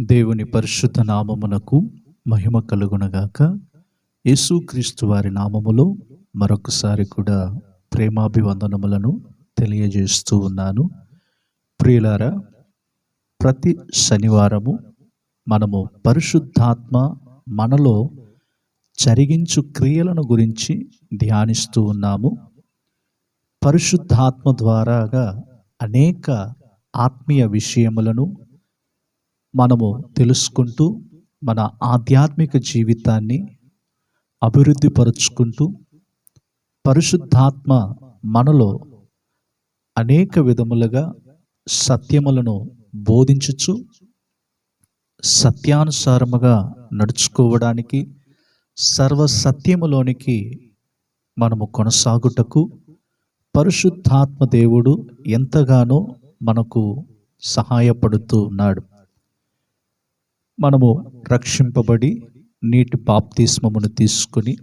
దేవుని పరిశుద్ధ నామమునకు మహిమ కలుగునగాక. యేసుక్రీస్తు వారి నామములో మరొకసారి కూడా ప్రేమాభివందనములను తెలియజేస్తూ ఉన్నాను. ప్రియులారా ప్రతి శనివారము మనము పరిశుద్ధాత్మ మనలో జరిగించు క్రియలను గురించి ధ్యానిస్తూ ఉన్నాము. పరిశుద్ధాత్మ ద్వారాగా అనేక ఆత్మీయ విషయములను మనము తెలుసుకుంటూ మన ఆధ్యాత్మిక జీవితాన్ని అభివృద్ధి పరుచుకుంటూ పరిశుద్ధాత్మ మనలో అనేక విధములుగా సత్యములను బోధించుచు సత్యానుసారముగా నడుచుకోవడానికి సర్వ సత్యములోనికి మనము కొనసాగుటకు పరిశుద్ధాత్మ దేవుడు ఎంతగానో మనకు సహాయపడుతూ ఉన్నాడు. మనము రక్షింపబడి నీటి బాప్తిస్మమును తీసుకుని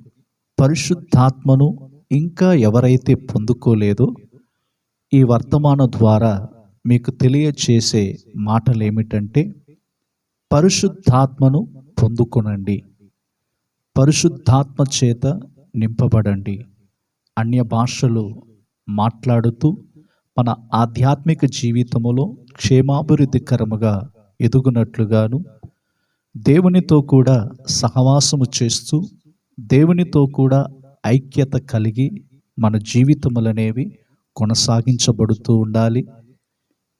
పరిశుద్ధాత్మను ఇంకా ఎవరైతే పొందుకోలేదో ఈ వర్తమానం ద్వారా మీకు తెలియచేసే మాటలు ఏమిటంటే పరిశుద్ధాత్మను పొందుకొనండి. పరిశుద్ధాత్మ చేత నింపబడండి. అన్య భాషలు మాట్లాడుతూ మన ఆధ్యాత్మిక జీవితములో క్షేమాభివృద్ధికరముగా ఎదుగునట్లుగాను దేవునితో కూడా సహవాసము చేస్తూ దేవునితో కూడా ఐక్యత కలిగి మన జీవితములనేవి కొనసాగించబడుతూ ఉండాలి.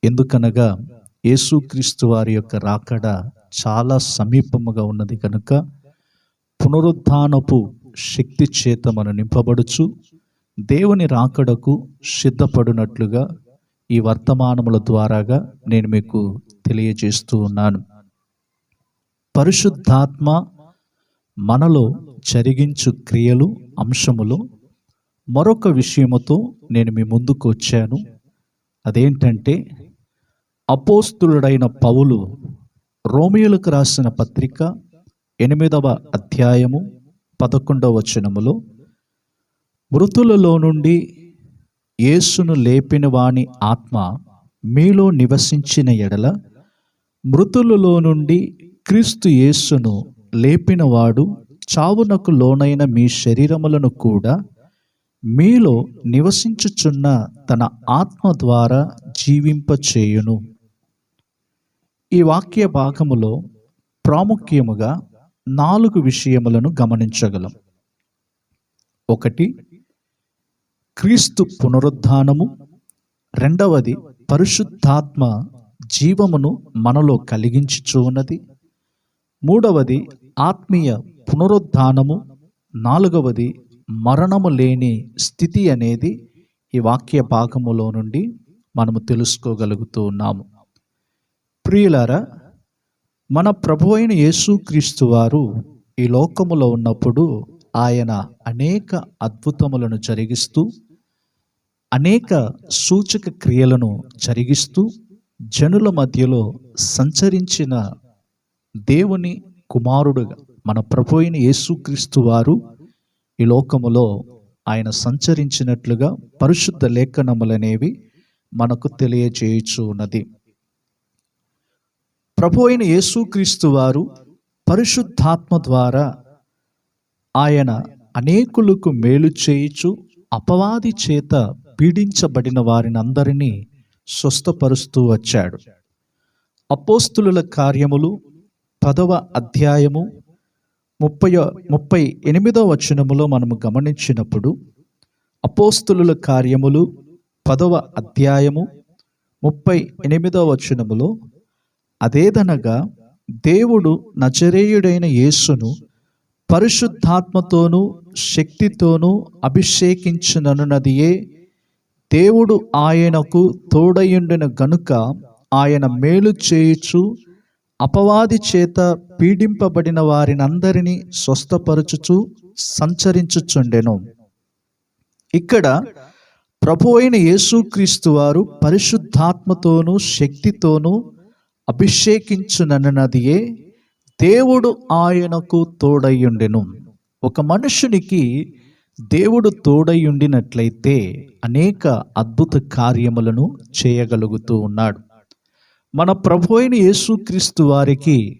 ఎందుకనగా యేసుక్రీస్తు వారి యొక్క రాకడ చాలా సమీపముగా ఉన్నది కనుక పునరుద్ధానపు శక్తి చేత మనం నింపబడుచు దేవుని రాకడకు సిద్ధపడినట్లుగా ఈ వర్తమానముల ద్వారాగా నేను మీకు తెలియజేస్తూ ఉన్నాను. పరిశుద్ధాత్మ మనలో జరిగించు క్రియలు అంశములు మరొక విషయముతో నేను మీ ముందుకు వచ్చాను. అదేంటంటే అపోస్తులుడైన పౌలు రోమియోలకు రాసిన పత్రిక ఎనిమిదవ అధ్యాయము పదకొండవ వచనములో మృతులలో నుండి యేసును లేపిన వాని ఆత్మ మీలో నివసించిన ఎడల మృతులలో నుండి క్రీస్తు యేసును లేపినవాడు చావునకు లోనైన మీ శరీరములను కూడా మీలో నివసించుచున్న తన ఆత్మ ద్వారా జీవింపచేయును. ఈ వాక్య భాగములో ప్రాముఖ్యముగా నాలుగు విషయములను గమనించగలం. ఒకటి క్రీస్తు పునరుద్ధానము. రెండవది పరిశుద్ధాత్మ జీవమును మనలో కలిగించుచు ఉన్నది మూడవది ఆత్మీయ పునరుద్ధానము నాలుగవది మరణము లేని స్థితి అనేది ఈ వాక్య భాగములో నుండి మనము తెలుసుకోగలుగుతూ ఉన్నాము. ప్రియులారా మన ప్రభు అయిన యేసుక్రీస్తు వారు ఈ లోకములో ఉన్నప్పుడు ఆయన అనేక అద్భుతములను జరిగిస్తూ అనేక సూచక క్రియలను జరిగిస్తూ జనుల మధ్యలో సంచరించిన దేవుని కుమారుడుగా మన ప్రభు అయిన యేసుక్రీస్తు వారు ఈ లోకములో ఆయన సంచరించినట్లుగా పరిశుద్ధ లేఖనములనేవి మనకు తెలియజేయచ్చు ఉన్నది ప్రభు అయిన యేసుక్రీస్తు వారు పరిశుద్ధాత్మ ద్వారా ఆయన అనేకులకు మేలు చేయుచు అపవాది చేత పీడించబడిన వారిని అందరినీ స్వస్థపరుస్తూ వచ్చాడు. అపోస్తుల కార్యములు పదవ అధ్యాయము ముప్పై ముప్పై ఎనిమిదవ వచనములో మనము గమనించినప్పుడు అపోస్తులుల కార్యములు పదవ అధ్యాయము ముప్పై ఎనిమిదవ వచనములో అదేదనగా దేవుడు నచరేయుడైన యేసును పరిశుద్ధాత్మతోనూ శక్తితోనూ అభిషేకించుననున్నదియే దేవుడు ఆయనకు తోడయుండిన గనుక ఆయన మేలు చేయుచు అపవాది చేత పీడింపబడిన వారినందరినీ స్వస్థపరచుచు సంచరించుచుండెను. ఇక్కడ ప్రభు అయిన యేసుక్రీస్తు వారు పరిశుద్ధాత్మతోనూ శక్తితోనూ అభిషేకించునన్నదియే దేవుడు ఆయనకు తోడయ్యుండెను. ఒక మనుషునికి దేవుడు తోడయ్యుండినట్లయితే అనేక అద్భుత కార్యములను చేయగలుగుతూ ఉన్నాడు. మన ప్రభు అయిన యేసుక్రీస్తు వారికి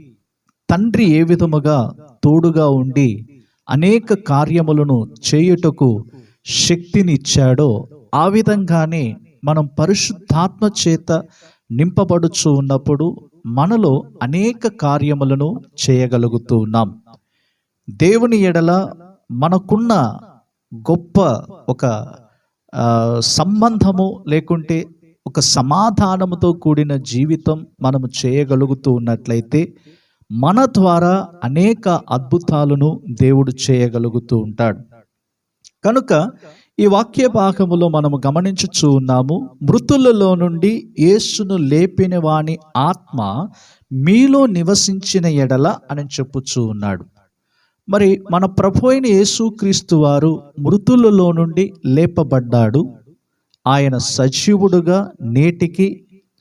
తండ్రి ఏ విధముగా తోడుగా ఉండి అనేక కార్యములను చేయుటకు శక్తినిచ్చాడో ఆ విధంగానే మనం పరిశుద్ధాత్మ చేత నింపబడుచు ఉన్నప్పుడు మనలో అనేక కార్యములను చేయగలుగుతూ ఉన్నాం. దేవుని ఎడల మనకున్న గొప్ప ఒక సంబంధము లేకుంటే ఒక సమాధానముతో కూడిన జీవితం మనము చేయగలుగుతూ ఉన్నట్లయితే మన ద్వారా అనేక అద్భుతాలను దేవుడు చేయగలుగుతూ ఉంటాడు. కనుక ఈ వాక్య భాగములో మనము గమనించుచూ ఉన్నాము మృతులలో నుండి యేసును లేపిన వాని ఆత్మ మీలో నివసించిన ఎడల అని చెప్పుచూ ఉన్నాడు. మరి మన ప్రభు అయిన యేసుక్రీస్తు వారు మృతులలో నుండి లేపబడ్డాడు. ఆయన సజీవుడుగా నేటికి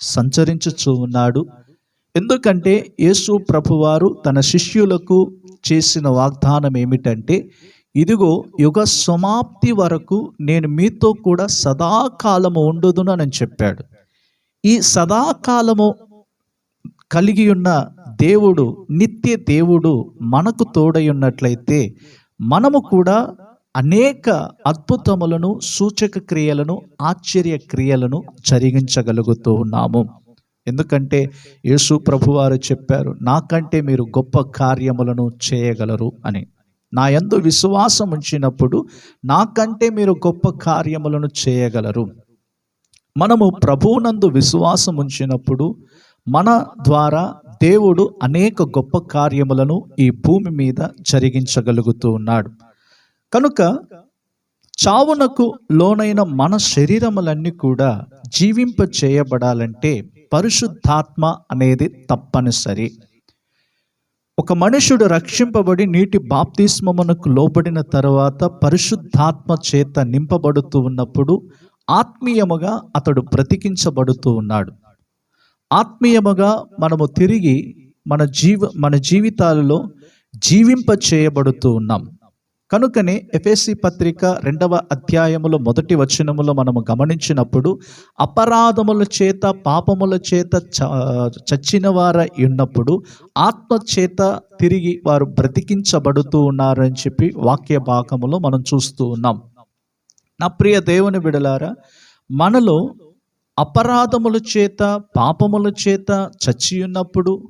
సంచరించుచూ ఉన్నాడు. ఎందుకంటే యేసు ప్రభువారు తన శిష్యులకు చేసిన వాగ్దానం ఏమిటంటే ఇదిగో యుగ సమాప్తి వరకు నేను మీతో కూడా సదాకాలము ఉండదును అని చెప్పాడు. ఈ సదాకాలము కలిగి ఉన్న దేవుడు నిత్య దేవుడు మనకు తోడై ఉన్నట్లయితే మనము కూడా అనేక అద్భుతములను సూచక క్రియలను ఆశ్చర్య క్రియలను జరిగించగలుగుతూ ఉన్నాము. ఎందుకంటే యేసు ప్రభువారు చెప్పారు నాకంటే మీరు గొప్ప కార్యములను చేయగలరు అని. నా యందు విశ్వాసం ఉంచినప్పుడు నాకంటే మీరు గొప్ప కార్యములను చేయగలరు. మనము ప్రభువునందు విశ్వాసం ఉంచినప్పుడు మన ద్వారా దేవుడు అనేక గొప్ప కార్యములను ఈ భూమి మీద జరిగించగలుగుతూ ఉన్నాడు. కనుక చావునకు లోనైన మన శరీరములన్నీ కూడా జీవింప చేయబడాలంటే పరిశుద్ధాత్మ అనేది తప్పనిసరి. ఒక మనుషుడు రక్షింపబడి నీటి బాప్తిస్మమునకు లోబడిన తర్వాత పరిశుద్ధాత్మ చేత నింపబడుతూ ఉన్నప్పుడు ఆత్మీయముగా అతడు బ్రతికించబడుతూ ఉన్నాడు. ఆత్మీయముగా మనము తిరిగి మన జీవ మన జీవితాలలో జీవింప చేయబడుతూ ఉన్నాం. కనుకనే ఎఫ్ఎస్సి పత్రిక రెండవ అధ్యాయములో మొదటి వచనములో మనము గమనించినప్పుడు అపరాధముల చేత పాపముల చేత చ చచ్చిన ఉన్నప్పుడు ఆత్మ చేత తిరిగి వారు బ్రతికించబడుతూ ఉన్నారని చెప్పి వాక్య భాగములో మనం చూస్తూ ఉన్నాం. నా ప్రియ దేవుని బిడలారా మనలో అపరాధముల చేత పాపముల చేత చచ్చి ఉన్నప్పుడు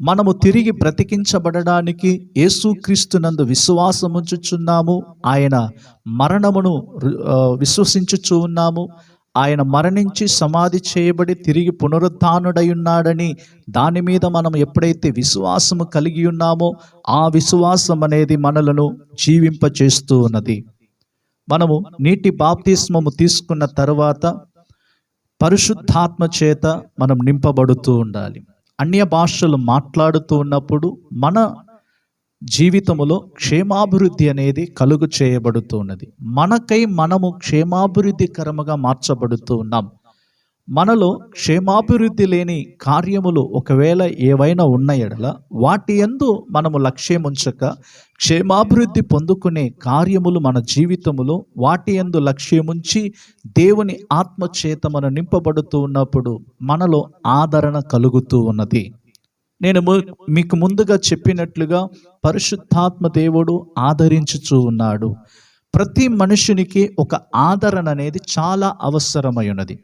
మనము తిరిగి బ్రతికించబడడానికి యేసుక్రీస్తునందు విశ్వాసముంచుచున్నాము. ఆయన మరణమును విశ్వసించుచు ఉన్నాము. ఆయన మరణించి సమాధి చేయబడి తిరిగి పునరుత్డై ఉన్నాడని దాని మీద మనం ఎప్పుడైతే విశ్వాసము కలిగి ఉన్నామో ఆ విశ్వాసం అనేది మనలను జీవింపచేస్తూ ఉన్నది. మనము నీటి బాప్తిస్మము తీసుకున్న తర్వాత పరిశుద్ధాత్మ చేత మనం నింపబడుతూ ఉండాలి. అన్య భాషలు మాట్లాడుతూ ఉన్నప్పుడు మన జీవితములో క్షేమాభివృద్ధి అనేది కలుగు చేయబడుతున్నది మనకై మనము క్షేమాభివృద్ధికరముగా మార్చబడుతూ ఉన్నాం. మనలో క్షేమాభివృద్ధి లేని కార్యములు ఒకవేళ ఏవైనా ఉన్న ఎడల వాటి యందు మనము లక్ష్యం ఉంచక క్షేమాభివృద్ధి పొందుకునే కార్యములు మన జీవితములో వాటి యందు లక్ష్యముంచి దేవుని ఆత్మ చేత మనం నింపబడుతూ ఉన్నప్పుడు మనలో ఆదరణ కలుగుతూ ఉన్నది. నేను ము- మీకు ముందుగా చెప్పినట్లుగా పరిశుద్ధాత్మ దేవుడు ఆదరించుచూ ఉన్నాడు. ప్రతి మనుషునికి ఒక ఆదరణ అనేది చాలా అవసరమై ఉన్నది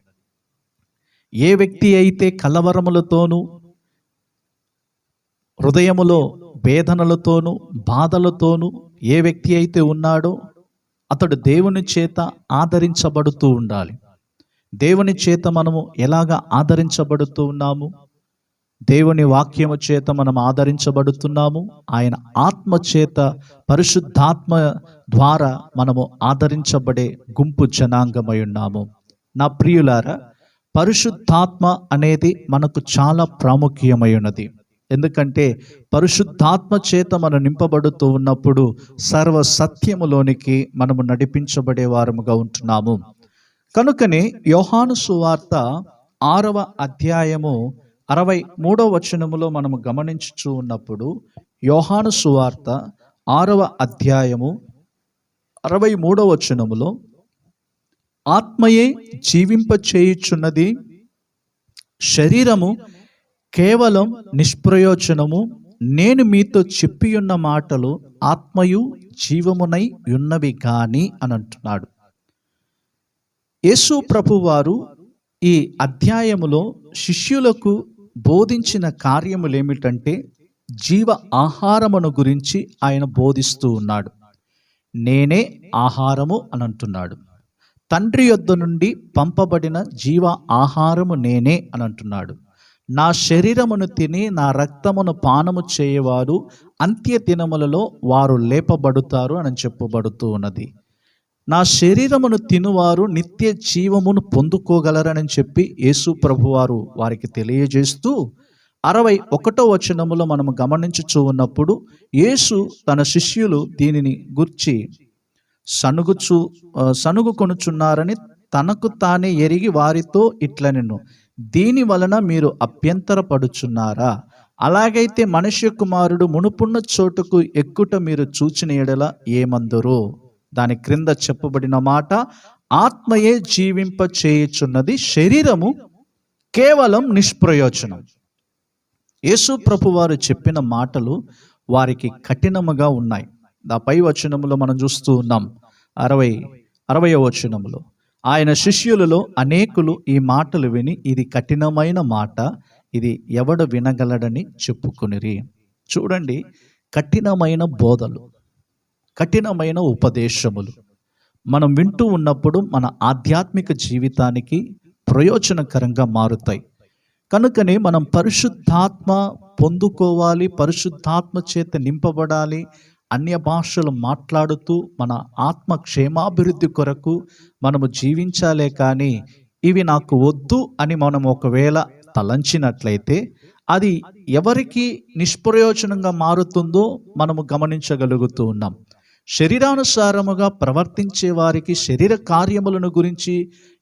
ఏ వ్యక్తి అయితే కలవరములతోనూ హృదయములో వేదనలతోనూ బాధలతోనూ ఏ వ్యక్తి అయితే ఉన్నాడో అతడు దేవుని చేత ఆదరించబడుతూ ఉండాలి. దేవుని చేత మనము ఎలాగ ఆదరించబడుతూ ఉన్నాము? దేవుని వాక్యము చేత మనం ఆదరించబడుతున్నాము? ఆయన ఆత్మ చేత పరిశుద్ధాత్మ ద్వారా మనము ఆదరించబడే గుంపు జనాంగమై ఉన్నాము. నా ప్రియులారా పరిశుద్ధాత్మ అనేది మనకు చాలా ప్రాముఖ్యమై ఉన్నది ఎందుకంటే పరిశుద్ధాత్మ చేత మనం నింపబడుతూ ఉన్నప్పుడు సర్వ సత్యములోనికి మనము నడిపించబడే వారముగా ఉంటున్నాము. కనుకనే యోహాను సువార్త ఆరవ అధ్యాయము అరవై మూడవ వచనములో మనము గమనించుచూ ఉన్నప్పుడు యోహాను సువార్త ఆరవ అధ్యాయము అరవై మూడవ వచనములో ఆత్మయే జీవింప చేయుచున్నది శరీరము కేవలం నిష్ప్రయోజనము. నేను మీతో చెప్పియున్న మాటలు ఆత్మయు జీవమునై ఉన్నవి గాని అని అంటున్నాడు. యేసు ప్రభువారు ఈ అధ్యాయములో శిష్యులకు బోధించిన కార్యములు ఏమిటంటే జీవ ఆహారమును గురించి ఆయన బోధిస్తూ ఉన్నాడు. నేనే ఆహారము అని అంటున్నాడు. తండ్రి యొద్ద నుండి పంపబడిన జీవ ఆహారము నేనే అని అంటున్నాడు. నా శరీరమును తిని నా రక్తమును పానము చేయవారు అంత్య దినములలో వారు లేపబడుతారు అని చెప్పబడుతూ ఉన్నది. నా శరీరమును తినువారు నిత్య జీవమును పొందుకోగలరని చెప్పి యేసు ప్రభువారు వారికి తెలియజేస్తూ అరవై ఒకటో వచనములో మనము గమనించుచూ ఉన్నప్పుడు యేసు తన శిష్యులు దీనిని గుర్చి సనుగుచు సనుగు కొనుచున్నారని తనకు తానే ఎరిగి వారితో ఇట్లనెను దీని వలన మీరు అభ్యంతరపడుచున్నారా? అలాగైతే మనుష్య కుమారుడు మునుపున్న చోటుకు ఎక్కుట మీరు చూచిన ఎడల ఏమందరు? దాని క్రింద చెప్పబడిన మాట ఆత్మయే జీవింప చేయుచున్నది శరీరము కేవలం నిష్ప్రయోజనం. యేసు ప్రభు వారు చెప్పిన మాటలు వారికి కఠినముగా ఉన్నాయి. ఆ పై వచనములో మనం చూస్తూ ఉన్నాం. అరవై అరవై వచనములో ఆయన శిష్యులలో అనేకులు ఈ మాటలు విని ఇది కఠినమైన మాట ఇది ఎవడు వినగలడని చెప్పుకునిరి. చూడండి కఠినమైన బోధలు కఠినమైన ఉపదేశములు. మనం వింటూ ఉన్నప్పుడు మన ఆధ్యాత్మిక జీవితానికి ప్రయోజనకరంగా మారుతాయి. కనుకనే మనం పరిశుద్ధాత్మ పొందుకోవాలి పరిశుద్ధాత్మ చేత నింపబడాలి అన్య భాషలు మాట్లాడుతూ మన ఆత్మ క్షేమాభివృద్ధి కొరకు మనము జీవించాలే కానీ ఇవి నాకు వద్దు అని మనం ఒకవేళ తలంచినట్లయితే అది ఎవరికి నిష్ప్రయోజనంగా మారుతుందో మనము గమనించగలుగుతూ ఉన్నాం. శరీరానుసారముగా ప్రవర్తించే వారికి శరీర కార్యములను గురించి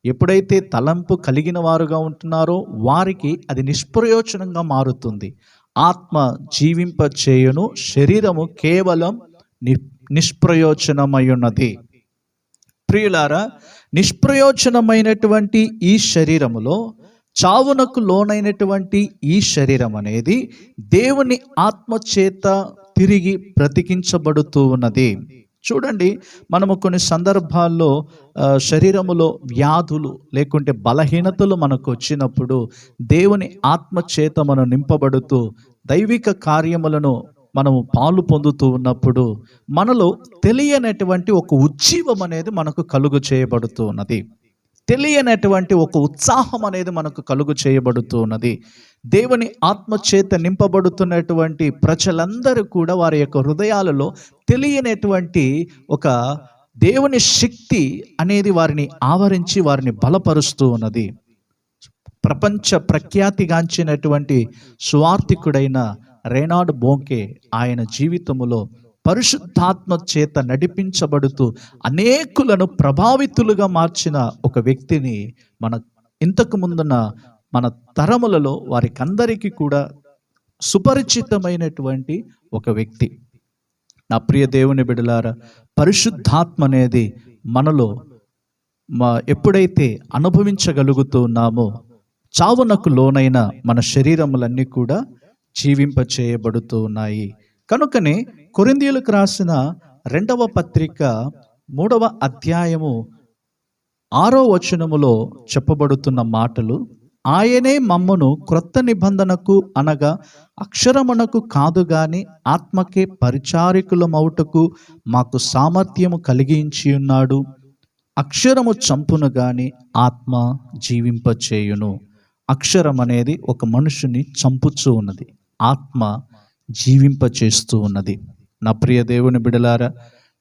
ఎప్పుడైతే తలంపు కలిగిన వారుగా ఉంటున్నారో వారికి అది నిష్ప్రయోజనంగా మారుతుంది. ఆత్మ జీవింపచేయును శరీరము కేవలం ని నిష్ప్రయోజనమయ్యున్నది ప్రియులారా నిష్ప్రయోజనమైనటువంటి ఈ శరీరములో చావునకు లోనైనటువంటి ఈ శరీరం అనేది దేవుని ఆత్మచేత తిరిగి బ్రతికించబడుతూ ఉన్నది. చూడండి మనము కొన్ని సందర్భాల్లో శరీరములో వ్యాధులు లేకుంటే బలహీనతలు మనకు వచ్చినప్పుడు దేవుని ఆత్మ చేత మనం నింపబడుతూ దైవిక కార్యములను మనము పాలు పొందుతూ ఉన్నప్పుడు మనలో తెలియనటువంటి ఒక ఉజ్జీవం అనేది మనకు కలుగు చేయబడుతూ ఉన్నది. తెలియనటువంటి ఒక ఉత్సాహం అనేది మనకు కలుగు చేయబడుతూ ఉన్నది. దేవుని ఆత్మ చేత నింపబడుతున్నటువంటి ప్రజలందరూ కూడా వారి యొక్క హృదయాలలో తెలియనటువంటి ఒక దేవుని శక్తి అనేది వారిని ఆవరించి వారిని బలపరుస్తూ ఉన్నది. ప్రపంచ ప్రఖ్యాతిగాంచినటువంటి స్వార్థికుడైన రేనాడ్ బోంకే ఆయన జీవితములో పరిశుద్ధాత్మ చేత నడిపించబడుతూ అనేకులను ప్రభావితులుగా మార్చిన ఒక వ్యక్తిని మన ఇంతకు ముందున మన తరములలో వారికందరికీ కూడా సుపరిచితమైనటువంటి ఒక వ్యక్తి. నా ప్రియ దేవుని బిడలారా పరిశుద్ధాత్మ అనేది మనలో మా ఎప్పుడైతే అనుభవించగలుగుతూ ఉన్నామో చావునకు లోనైన మన శరీరములన్నీ కూడా జీవింపచేయబడుతూ ఉన్నాయి కనుకనే కొరిందీయులకు రాసిన రెండవ పత్రిక మూడవ అధ్యాయము ఆరో వచనములో చెప్పబడుతున్న మాటలు ఆయనే మమ్మను క్రొత్త నిబంధనకు అనగా అక్షరమునకు కాదు గాని ఆత్మకే పరిచారికులమౌటకు మాకు సామర్థ్యము కలిగించి ఉన్నాడు అక్షరము చంపును గాని ఆత్మ జీవింపచేయును. అక్షరం అనేది ఒక మనుషుని చంపుచూ ఉన్నది. ఆత్మ జీవింపచేస్తూ ఉన్నది. నా ప్రియ దేవుని బిడలారా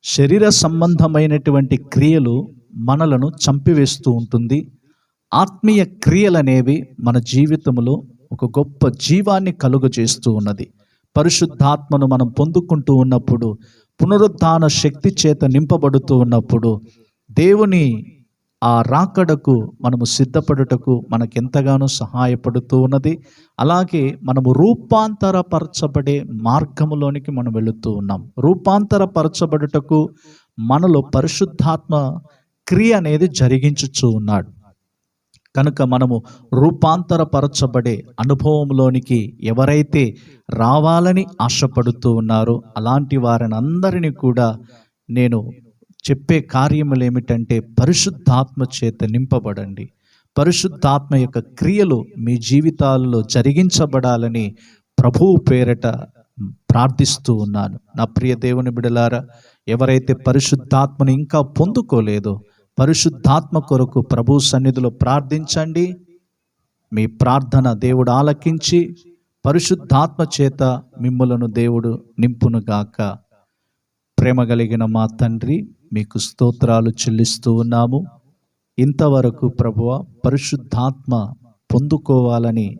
శరీర సంబంధమైనటువంటి క్రియలు మనలను చంపివేస్తూ ఉంటుంది. ఆత్మీయ క్రియలనేవి మన జీవితంలో ఒక గొప్ప జీవాన్ని కలుగు చేస్తూ ఉన్నది. పరిశుద్ధాత్మను మనం పొందుకుంటూ ఉన్నప్పుడు పునరుద్ధాన శక్తి చేత నింపబడుతూ ఉన్నప్పుడు దేవుని ఆ రాకడకు మనము సిద్ధపడుటకు మనకెంతగానో సహాయపడుతూ ఉన్నది. అలాగే మనము రూపాంతరపరచబడే మార్గములోనికి మనం వెళుతూ ఉన్నాం. రూపాంతరపరచబడుటకు మనలో పరిశుద్ధాత్మ క్రియ అనేది జరిగించుచూ ఉన్నాడు. కనుక మనము రూపాంతరపరచబడే అనుభవంలోనికి ఎవరైతే రావాలని ఆశపడుతూ ఉన్నారో అలాంటి వారిని అందరినీ కూడా నేను చెప్పే కార్యములు ఏమిటంటే పరిశుద్ధాత్మ చేత నింపబడండి. పరిశుద్ధాత్మ యొక్క క్రియలు మీ జీవితాల్లో జరిగించబడాలని ప్రభువు పేరట ప్రార్థిస్తూ ఉన్నాను. నా ప్రియ దేవుని బిడలారా ఎవరైతే పరిశుద్ధాత్మను ఇంకా పొందుకోలేదో పరిశుద్ధాత్మ కొరకు ప్రభు సన్నిధిలో ప్రార్థించండి. మీ ప్రార్థన దేవుడు ఆలకించి పరిశుద్ధాత్మ చేత మిమ్ములను దేవుడు నింపునుగాక ప్రేమ కలిగిన మా తండ్రి మీకు స్తోత్రాలు చెల్లిస్తూ ఉన్నాము. ఇంతవరకు ప్రభువ పరిశుద్ధాత్మ పొందుకోవాలని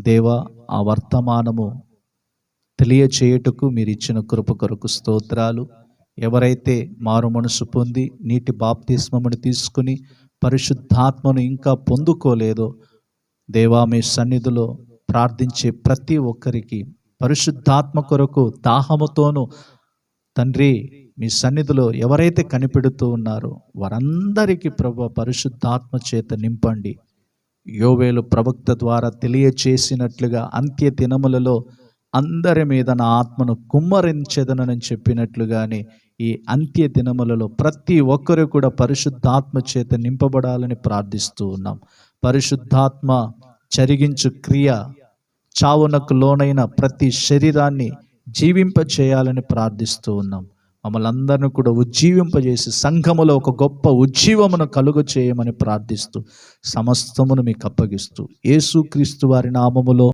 దేవా ఆ వర్తమానము తెలియచేయుటకు మీరు ఇచ్చిన కృప కొరకు స్తోత్రాలు. ఎవరైతే మారు మనసు పొంది నీటి బాప్తిస్మమును తీసుకుని పరిశుద్ధాత్మను ఇంకా పొందుకోలేదో దేవా మీ సన్నిధిలో ప్రార్థించే ప్రతి ఒక్కరికి పరిశుద్ధాత్మ కొరకు దాహముతోనూ తండ్రి మీ సన్నిధిలో ఎవరైతే కనిపెడుతూ ఉన్నారో వారందరికీ ప్రభు పరిశుద్ధాత్మ చేత నింపండి. యోవేలు ప్రవక్త ద్వారా తెలియచేసినట్లుగా అంత్య దినములలో అందరి మీద నా ఆత్మను కుమ్మరించెదనని చెప్పినట్లుగానే ఈ అంత్య దినములలో ప్రతి ఒక్కరు కూడా పరిశుద్ధాత్మ చేత నింపబడాలని ప్రార్థిస్తూ ఉన్నాం. పరిశుద్ధాత్మ జరిగించు క్రియ చావునకు లోనైన ప్రతి శరీరాన్ని జీవింప చేయాలని ప్రార్థిస్తూ ఉన్నాం. మమ్మల్ని అందరిని కూడా ఉజ్జీవింపజేసి సంఘములో ఒక గొప్ప ఉజ్జీవమును కలుగు చేయమని ప్రార్థిస్తూ సమస్తమును మీకు అప్పగిస్తూ. యేసుక్రీస్తు వారి నామములో